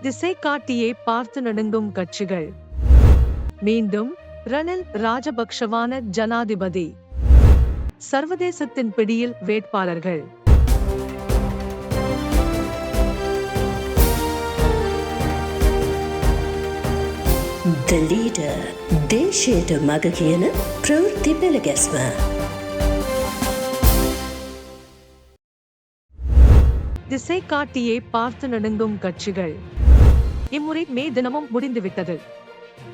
திசை காட்டியே பார்த்து நடுங்கும் கட்சிகள் மீண்டும் ரணில் ராஜபக்ஷவான ஜனாதிபதி சர்வதேசத்தின் பிடியில் வேட்பாளர்கள் The leader දේශයට මග කියන ප්‍රවෘත්ති පෙළගැස්ම. திசை காட்டியே பார்த்து நடுங்கும் கட்சிகள் இம்முறை மே தினமும் முடிந்துவிட்டது.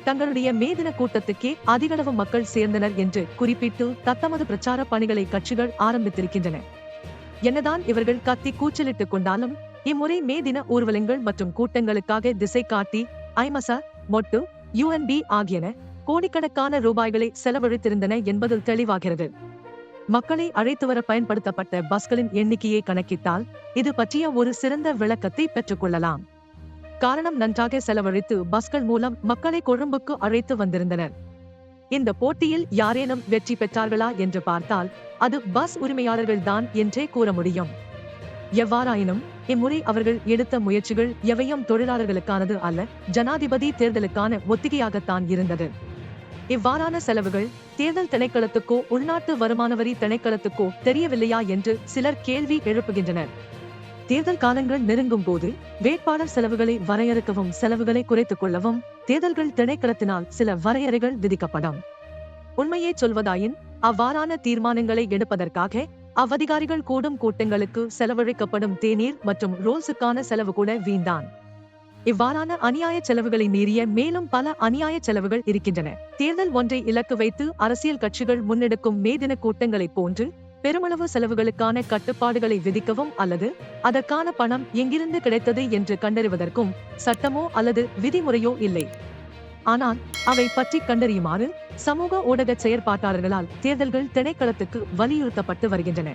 தங்களுடைய மே தின கூட்டத்துக்கே அதிகளவு மக்கள் சேர்ந்தனர் என்று குறிப்பிட்டு தத்தமது பிரச்சார பணிகளை கட்சிகள் ஆரம்பித்திருக்கின்றன. என்னதான் இவர்கள் கத்தி கூச்சலிட்டுக் கொண்டாலும் இம்முறை மே தின ஊர்வலங்கள் மற்றும் கூட்டங்களுக்காக திசை காட்டி ஐமச மொட்டு யுஎன்பி ஆகியன கோடிக்கணக்கான ரூபாய்களை செலவழித்திருந்தன என்பது தெளிவாகிறது. மக்களை அழைத்து வர பயன்படுத்தப்பட்ட பஸ்களின் எண்ணிக்கையை கணக்கிட்டால் இது பற்றிய ஒரு சிறந்த விளக்கத்தை பெற்றுக்கொள்ளலாம் காரணம் நன்றாக செலவழித்து பஸ்கள் மூலம் மக்களை கொழும்புக்கு அழைத்து வந்திருந்தனர். இந்த போட்டியில் யாரேனும் வெற்றி பெற்றார்களா என்று பார்த்தால் அது பஸ் உரிமையாளர்கள் தான் என்றே கூற முடியும். எவ்வாறாயினும் இம்முறை அவர்கள் எடுத்த முயற்சிகள் எவையும் தொழிலாளர்களுக்கானது அல்ல ஜனாதிபதி தேர்தலுக்கான ஒத்திகையாகத்தான் இருந்தது. இவ்வாறான செலவுகள் தேர்தல் திணைக்களத்துக்கோ உள்நாட்டு வருமான வரி திணைக்களத்துக்கோ தெரியவில்லையா என்று சிலர் கேள்வி எழுப்புகின்றனர். தேர்தல் காலங்கள் நெருங்கும் போது வேட்பாளர் செலவுகளை வரையறுக்கவும் செலவுகளை குறைத்துக் கொள்ளவும் தேர்தல்கள் திணைக்களத்தினால் சில வரையறைகள் விதிக்கப்படும். உண்மையை சொல்வதாயின் அவ்வாறான தீர்மானங்களை எடுப்பதற்காக அவ்வதிகாரிகள் கூடும் கூட்டங்களுக்கு செலவழிக்கப்படும் தேநீர் மற்றும் ரோல்ஸுக்கான செலவு கூட வீண்தான். இவ்வாறான அநியாய செலவுகளை மீறிய மேலும் பல அநியாய செலவுகள் இருக்கின்றன. தேர்தல் ஒன்றை இலக்கு வைத்து அரசியல் கட்சிகள் முன்னெடுக்கும் மேதின கூட்டங்களைப் போன்று பெருமளவு செலவுகளுக்கான கட்டுப்பாடுகளை விதிக்கவும் அல்லது அதற்கான பணம் எங்கிருந்து கிடைத்தது என்று கண்டறிவதற்கும் சட்டமோ அல்லது விதிமுறையோ இல்லை. ஆனால் அவை பற்றி கண்டறியுமாறு சமூக ஊடக செயற்பாட்டாளர்களால் தேர்தல்கள் திணைக்களத்துக்கு வலியுறுத்தப்பட்டு வருகின்றன.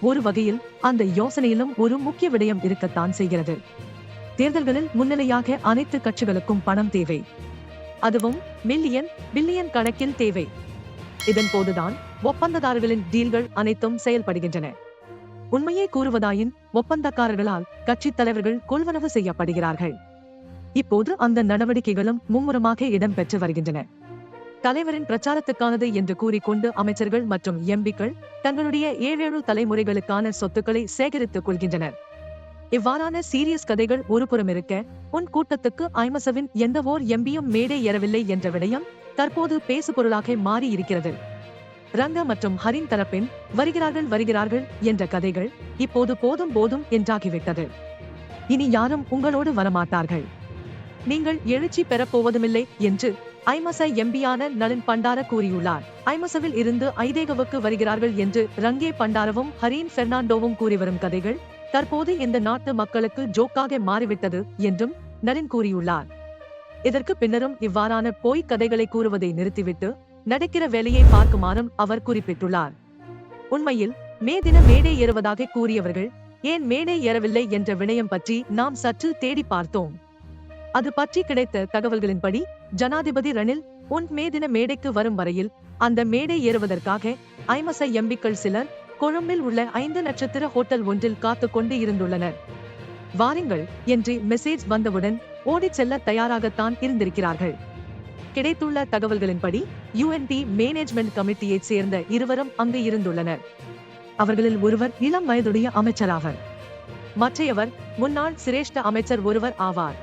ஒரு வகையில் அந்த யோசனையிலும் ஒரு முக்கிய விடயம் இருக்கத்தான் செய்கிறது. தேர்தல்களில் முன்னிலையாக அனைத்து கட்சிகளுக்கும் பணம் தேவை. அதுவும் மில்லியன் பில்லியன் கணக்கில் தேவை. இதன் போதுதான் ஒப்பந்ததாரர்களின் டீல்கள் அனைத்தும் செயல்படுகின்றன. உண்மையை கூறுவதாயின் ஒப்பந்தக்காரர்களால் கட்சித் தலைவர்கள் கொள்வனவு செய்யப்படுகிறார்கள். இப்போது அந்த நடவடிக்கைகளும் மும்முரமாக இடம்பெற்று வருகின்றன. தலைவரின் பிரச்சாரத்துக்கானது என்று கூறிக்கொண்டு அமைச்சர்கள் மற்றும் எம்பிக்கள் தங்களுடைய ஏழேழு தலைமுறைகளுக்கான சொத்துக்களை சேகரித்துக் கொள்கின்றனர். இவ்வாறான சீரியஸ் கதைகள் ஒருபுறம் இருக்க உன் கூட்டத்துக்கு ஐமசவின் எந்த ஓர் எம்பியும் மேடை ஏறவில்லை என்ற விடயம் தற்போது பேசுபொருளாக மாறி இருக்கிறது ரங்க மற்றும் ஹரின் தரப்பின் வருகிறார்கள் வருகிறார்கள் என்ற கதைகள் இப்போது போதும் போதும் என்றாகிவிட்டது. இனி யாரும் உங்களோடு வரமாட்டார்கள். நீங்கள் எழுச்சி பெறப்போவதுமில்லை என்று ஐமச எம்பியான நளின் பண்டார கூறியுள்ளார். ஐமசவில் இருந்து ஐதேகவுக்கு வருகிறார்கள் என்று ரங்கே பண்டாரவும் ஹரீன் பெர்னாண்டோவும் கூறி வரும் கதைகள் தற்போது இந்த நாட்டு மக்களுக்கு ஜோக்காக மாறிவிட்டது என்றும் நளின் கூறியுள்ளார். இதற்கு பின்னரும் இவ்வாறான போய் கதைகளை கூறுவதை நிறுத்திவிட்டு நடக்கிற வேலையை பார்க்குமாறும் அவர் குறிப்பிட்டுள்ளார். உண்மையில் மே தின மேடை ஏறுவதாக கூறியவர்கள் ஏன் மேடை ஏறவில்லை என்ற விடயம் பற்றி நாம் சற்று தேடி பார்த்தோம். அது பற்றி கிடைத்த தகவல்களின்படி ஜனாதிபதி ரணில் உன் மே தின மேடைக்கு வரும் வரையில் அந்த மேடை ஏறுவதற்காக ஐமச எம்பிக்கள் சிலர் கொழும்பில் உள்ள ஐந்து நட்சத்திர ஹோட்டல் ஒன்றில் காத்துக் கொண்டு இருந்துள்ளனர். வாருங்கள் என்று மெசேஜ் வந்தவுடன் ஓடிச் செல்ல தயாராகத்தான் இருந்திருக்கிறார்கள். கிடைத்துள்ள தகவல்களின்படி யுஎன்பி மேனேஜ்மெண்ட் கமிட்டியைச் சேர்ந்த இருவரும் அங்கு இருந்துள்ளனர். அவர்களில் ஒருவர் இளம் வயதுடைய அமைச்சராவர். மற்றையவர் முன்னாள் சிரேஷ்ட அமைச்சர் ஒருவர் ஆவார்.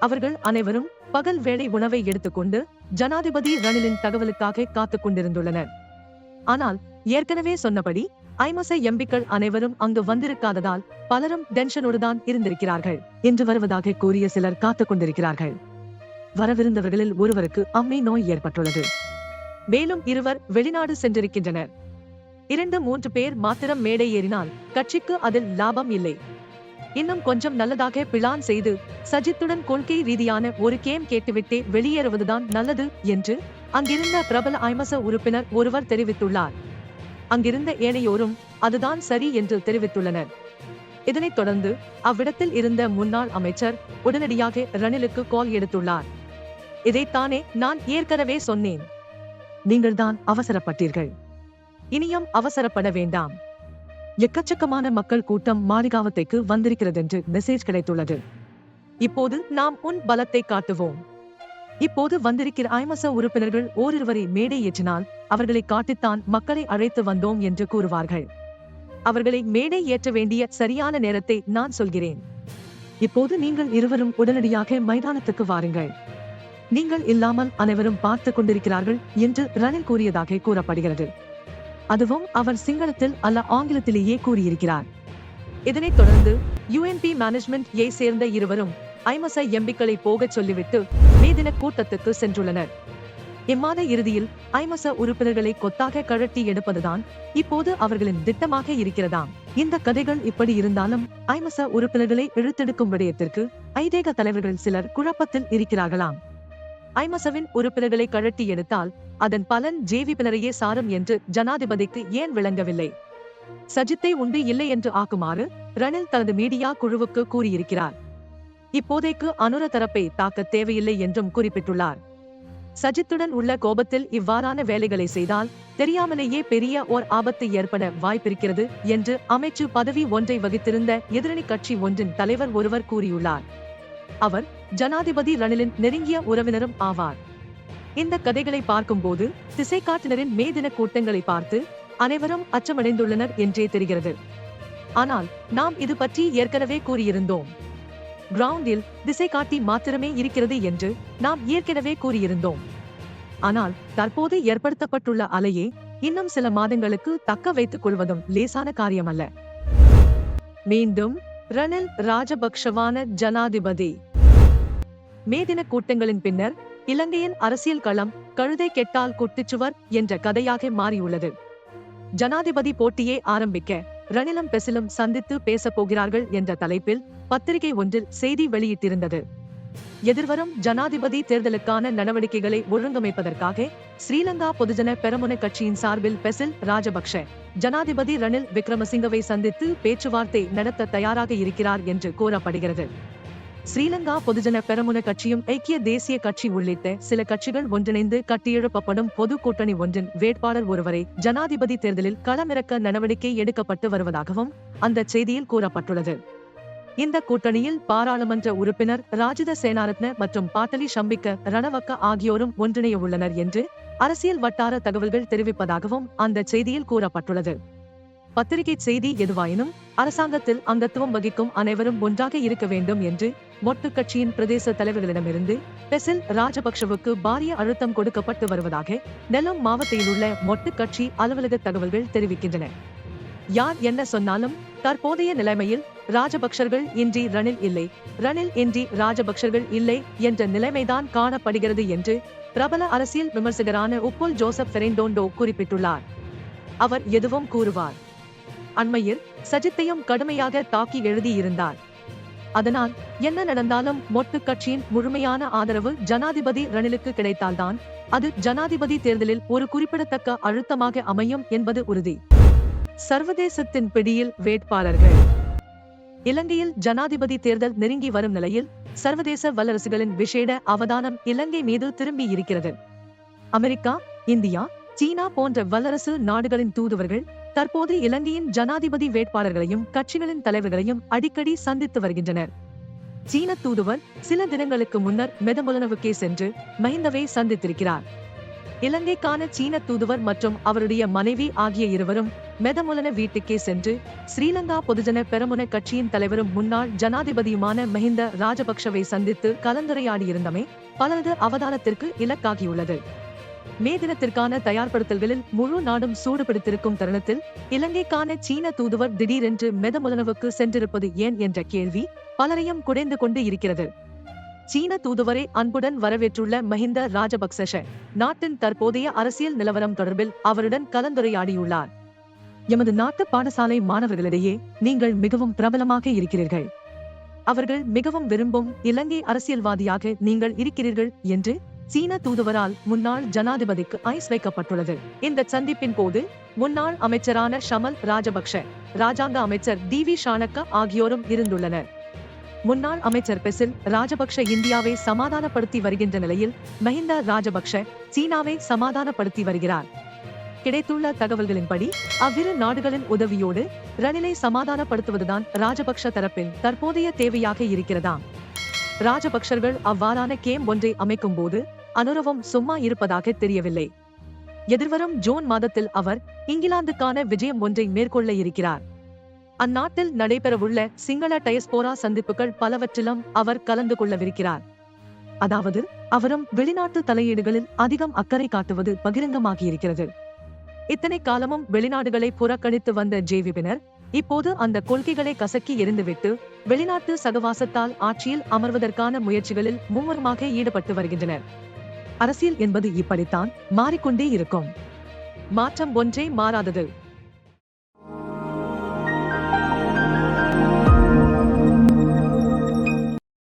அவர்கள் அனைவரும் பகல் வேளை உணவை எடுத்துக்கொண்டு ஜனாதிபதி ரணிலின் தகவலுக்காக காத்துக் கொண்டிருந்துள்ளனர். ஆனால் ஏற்கனவே சொன்னபடி ஐமசை எம்பிக்கள் அனைவரும் அங்கு வந்திருக்காததால் பலரும் டென்ஷனோடு தான் இருந்திருக்கிறார்கள் என்று வருவதாக கூறிய சிலர் காத்துக் கொண்டிருக்கிறார்கள். வரவிருந்தவர்களில் ஒருவருக்கு அம்மை நோய் ஏற்பட்டுள்ளது. மேலும் இருவர் வெளிநாடு சென்றிருக்கின்றனர். இரண்டு மூன்று பேர் மாத்திரம் மேடை ஏறினால் கட்சிக்கு அதில் லாபம் இல்லை. இன்னும் கொஞ்சம் நல்லதாக பிளான் செய்து சஜித்துடன் கொள்கை ரீதியான ஒரு கேம் கேட்டுவிட்டே வெளியேறுவதுதான் நல்லது என்று அங்கிருந்த பிரபல ஐமச உறுப்பினர் ஒருவர் தெரிவித்துள்ளார். அங்கிருந்த ஏனையோரும் அதுதான் சரி என்று தெரிவித்துள்ளனர். இதனைத் தொடர்ந்து அவ்விடத்தில் இருந்த முன்னாள் அமைச்சர் உடனடியாக ரணிலுக்கு கால் எடுத்துள்ளார். இதைத்தானே நான் ஏற்கனவே சொன்னேன். நீங்கள்தான் அவசரப்பட்டீர்கள். இனியும் அவசரப்பட வேண்டாம். எக்கச்சக்கமான மக்கள் கூட்டம் மாளிகாவத்தைக்கு வந்திருக்கிறதென்று மெசேஜ் கிடைத்துள்ளது. இப்போது நாம் உன் பலத்தை காட்டுவோம். இப்போது வந்திருக்கிற ஐமச உறுப்பினர்கள் ஓரிருவரை மேடை ஏற்றினால் அவர்களை காட்டித்தான் மக்களை அழைத்து வந்தோம் என்று கூறுவார்கள். அவர்களை மேடை ஏற்ற வேண்டிய சரியான நேரத்தை நான் சொல்கிறேன். இப்போது நீங்கள் இருவரும் உடனடியாக மைதானத்துக்கு வாருங்கள். நீங்கள் இல்லாமல் அனைவரும் பார்த்து கொண்டிருக்கிறார்கள் என்று ரணில் கூறியதாக கூறப்படுகிறது. அதுவும் அவர் சிங்களத்தில் அல்ல ஆங்கிலத்திலேயே கூறியிருக்கிறார். இதனைத் தொடர்ந்து யுஎன்பி மேனேஜ்மெண்ட் ஏ சேர்ந்த இருவரும் ஐமச எம்பிக்களை போகச் சொல்லிவிட்டு மேதின கூட்டத்துக்கு சென்றுள்ளனர். இம்மாத இறுதியில் ஐமச உறுப்பினர்களை கொத்தாக கழட்டி எடுப்பதுதான் இப்போது அவர்களின் திட்டமாக இருக்கிறதாம். இந்த கதைகள் இப்படி இருந்தாலும் ஐமச உறுப்பினர்களை இழுத்தெடுக்கும் விடயத்திற்கு ஐதேக தலைவர்கள் சிலர் குழப்பத்தில் இருக்கிறார்களாம். ஐமசவின் உறுப்பினர்களை கழட்டி எடுத்தால் அதன் பலன் ஜேவிபினரையே சாரும் என்று ஜனாதிபதிக்கு ஏன் விளங்கவில்லை? சஜித்தை உண்டு இல்லை என்று ஆக்குமாறு ரணில் தனது மீடியா குழுவுக்கு கூறியிருக்கிறார். இப்போதைக்கு அனுர தரப்பை தாக்க தேவையில்லை என்றும் குறிப்பிட்டுள்ளார். சஜித்துடன் உள்ள கோபத்தில் இவ்வாறான வேலைகளை செய்தால் தெரியாமலேயே பெரிய ஓர் ஆபத்து ஏற்பட வாய்ப்பிருக்கிறது என்று அமைச்சு பதவி ஒன்றை வகித்திருந்த எதிரணி கட்சி ஒன்றின் தலைவர் ஒருவர் கூறியுள்ளார். அவர் ஜனாதிபதி ரணிலின் நெருங்கிய உறவினரும் ஆவார். இந்த கதைகளை பார்க்கும்போது திசைக்காட்டினரின் மேதின கூட்டங்களை பார்த்து அனைவரும் அச்சமடைந்துள்ளனர் என்றே தெரிகிறது. ஆனால் நாம் இது பற்றி ஏற்கனவே கூறியிருந்தோம். கிரவுண்டில் திசை காட்டி மாத்திரமே இருக்கிறது என்று நாம் ஏற்கனவே கூறியிருந்தோம். ஆனால் தற்போது ஏற்படுத்தப்பட்டுள்ள அலையே இன்னும் சில மாதங்களுக்கு தக்க வைத்துக் கொள்வதும் லேசான காரியமல்ல. மீண்டும் ரணில் ராஜபக்ஷவான ஜனாதிபதி. மேதின கூட்டங்களின் பின்னர் இலங்கையின் அரசியல் களம் கழுதை கெட்டால் குட்டிச்சுவர் என்ற கதையாக மாறியுள்ளது. ஜனாதிபதி போட்டியே ஆரம்பிக்க ரணிலும் பெசிலும் சந்தித்து பேசப் போகிறார்கள் என்ற தலைப்பில் பத்திரிகை ஒன்றில் செய்தி வெளியிட்டிருந்தது. எதிர்வரும் ஜனாதிபதி தேர்தலுக்கான நடவடிக்கைகளை ஒழுங்கமைப்பதற்காக ஸ்ரீலங்கா பொதுஜன பெரமுன கட்சியின் சார்பில் பெசில் ராஜபக்ஷ ஜனாதிபதி ரணில் விக்ரமசிங்கவை சந்தித்து பேச்சுவார்த்தை நடத்த தயாராக இருக்கிறார் என்று கூறப்படுகிறது. ஸ்ரீலங்கா பொதுஜன பெரமுன கட்சியும் ஐக்கிய தேசிய கட்சி உள்ளிட்ட சில கட்சிகள் ஒன்றிணைந்து கட்டியெழுப்பப்படும் பொது கூட்டணி ஒன்றின் வேட்பாளர் ஒருவரை ஜனாதிபதி தேர்தலில் களமிறக்க நடவடிக்கை எடுக்கப்பட்டு வருவதாகவும் அந்த செய்தியில் கூறப்பட்டுள்ளது. இந்த கூட்டணியில் பாராளுமன்ற உறுப்பினர் ராஜித சேனாரத்ன மற்றும் பாட்டலி ஷம்பிக்க ரணவக்க ஆகியோரும் ஒன்றிணைய உள்ளனர் என்று அரசியல் வட்டார தகவல்கள் தெரிவிப்பதாகவும் அந்த செய்தியில் கூறப்பட்டுள்ளது. பத்திரிகை செய்தி எதுவாயினும் அரசாங்கத்தில் அங்கத்துவம் வகிக்கும் அனைவரும் ஒன்றாக இருக்க வேண்டும் என்று மொட்டு கட்சியின் பிரதேச தலைவர்களிடமிருந்து பெசில் ராஜபக்ஷவுக்கு பாரிய அழுத்தம் கொடுக்கப்பட்டு வருவதாக நெல்லம் மாவட்டத்தில் உள்ள மொட்டு கட்சி அலுவலக தகவல்கள் தெரிவிக்கின்றன. யார் என்ன சொன்னாலும் தற்போதைய நிலைமையில் ராஜபக்ஷர்கள் இன்றி ரணில் இல்லை. ரணில் இன்றி ராஜபக்ஷர்கள் இல்லை என்ற நிலைமைதான் காணப்படுகிறது என்று பிரபல அரசியல் விமர்சகரான உப்புல் ஜோசப் பெரெண்டோண்டோ குறிப்பிட்டுள்ளார். அவர் எதுவும் கூறுவார். அண்மையில் சஜித்தையும் கடுமையாக தாக்கி எழுதியிருந்தார். அதனால் என்ன நடந்தாலும் மொட்டு கட்சியின் முழுமையான ஆதரவு ஜனாதிபதி ரணிலுக்கு கிடைத்தால்தான் அது ஜனாதிபதி தேர்தலில் ஒரு குறிப்பிடத்தக்க அழுத்தமாக அமையும் என்பது உறுதி. சர்வதேசத்தின் பிடியில் வேட்பாளர்கள். இலங்கையில் ஜனாதிபதி தேர்தல் நெருங்கி வரும் நிலையில் சர்வதேச வல்லரசுகளின் விசேட அவதானம் இலங்கை மீது திரும்பி இருக்கிறது. அமெரிக்கா இந்தியா சீனா போன்ற வல்லரசு நாடுகளின் தூதுவர்கள் தற்போது இலங்கையின் ஜனாதிபதி வேட்பாளர்களையும் கட்சிகளின் தலைவர்களையும் அடிக்கடி சந்தித்து வருகின்றனர். சீன தூதுவர் சில தினங்களுக்கு முன்னர் மெதமுலனவுக்கே சென்று மஹிந்தவை சந்தித்திருக்கிறார். இலங்கைக்கான சீன தூதுவர் மற்றும் அவருடைய மனைவி ஆகிய இருவரும் மெதமுலன வீட்டுக்கே சென்று ஸ்ரீலங்கா பொதுஜன பெரமுன கட்சியின் தலைவரும் முன்னாள் ஜனாதிபதியுமான மஹிந்த ராஜபக்ஷவை சந்தித்து கலந்துரையாடியிருந்தமை பலரது அவதானத்திற்கு இலக்காகியுள்ளது. மே தினத்திற்கான தயார்படுத்தல்களில் முழு நாடும் சூடுபிடித்திருக்கும் தருணத்தில் இலங்கைக்கான சீன தூதுவர் திடீரென்று மெதமுலனவுக்கு சென்றிருப்பது ஏன் என்ற கேள்வி பலரையும் குடைந்து கொண்டு இருக்கிறது. சீன தூதுவரை அன்புடன் வரவேற்றுள்ள மஹிந்த ராஜபக்சஷ நாட்டின் தற்போதைய அரசியல் நிலவரம் தொடர்பில் அவருடன் கலந்துரையாடியுள்ளார். எமது நாட்டு பாடசாலை மாணவர்களிடையே நீங்கள் மிகவும் பிரபலமாக இருக்கிறீர்கள். அவர்கள் மிகவும் விரும்பும் இலங்கை அரசியல்வாதியாக நீங்கள் இருக்கிறீர்கள் என்று சீன தூதுவரால் முன்னாள் ஜனாதிபதிக்கு ஐஸ் வைக்கப்பட்டுள்ளது. இந்த சந்திப்பின் போது முன்னாள் அமைச்சரான ஷமல் ராஜபக்ஷ ராஜாங்க அமைச்சர் டி வி ஷானக்கா ஆகியோரும் இருந்துள்ளனர். முன்னாள் அமைச்சர் பெசில் ராஜபக்ஷ இந்தியாவை சமாதானப்படுத்தி வருகின்ற நிலையில் மஹிந்த ராஜபக்ஷ சீனாவை சமாதானப்படுத்தி வருகிறார். கிடைத்துள்ள தகவல்களின்படி அவ்விரு நாடுகளின் உதவியோடு ரணிலை சமாதானப்படுத்துவதுதான் ராஜபக்ஷ தரப்பின் தற்போதைய தேவையாக இருக்கிறதாம் ராஜபக்ஷர்கள் அவ்வாறான கேம் ஒன்றை அமைக்கும் போது அனுரவம் சும்மா இருப்பதாக தெரியவில்லை. எதிர்வரும் ஜூன் மாதத்தில் அவர் இங்கிலாந்துக்கான விஜயம் ஒன்றை மேற்கொள்ள இருக்கிறார். அந்நாட்டில் நடைபெறவுள்ள சிங்கள டயஸ்போரா சந்திப்புகள் பலவற்றிலும் அவர் கலந்து கொள்ளவிருக்கிறார். அதாவது அவரும் வெளிநாட்டு தலையீடுகளில் அதிகம் அக்கறை காட்டுவது பகிரங்கமாகியிருக்கிறது. இத்தனை காலமும் வெளிநாடுகளை புறக்கணித்து வந்த ஜேவிபினர் இப்போது அந்த கொள்கைகளை கசக்கி எறிந்துவிட்டு வெளிநாட்டு சகவாசத்தால் ஆட்சியில் அமர்வதற்கான முயற்சிகளில் மும்முரமாக ஈடுபட்டு வருகின்றனர். அரசியல் என்பது இப்படித்தான் மாறிக்கொண்டே இருக்கும். மாற்றம் ஒன்றே மாறாதது.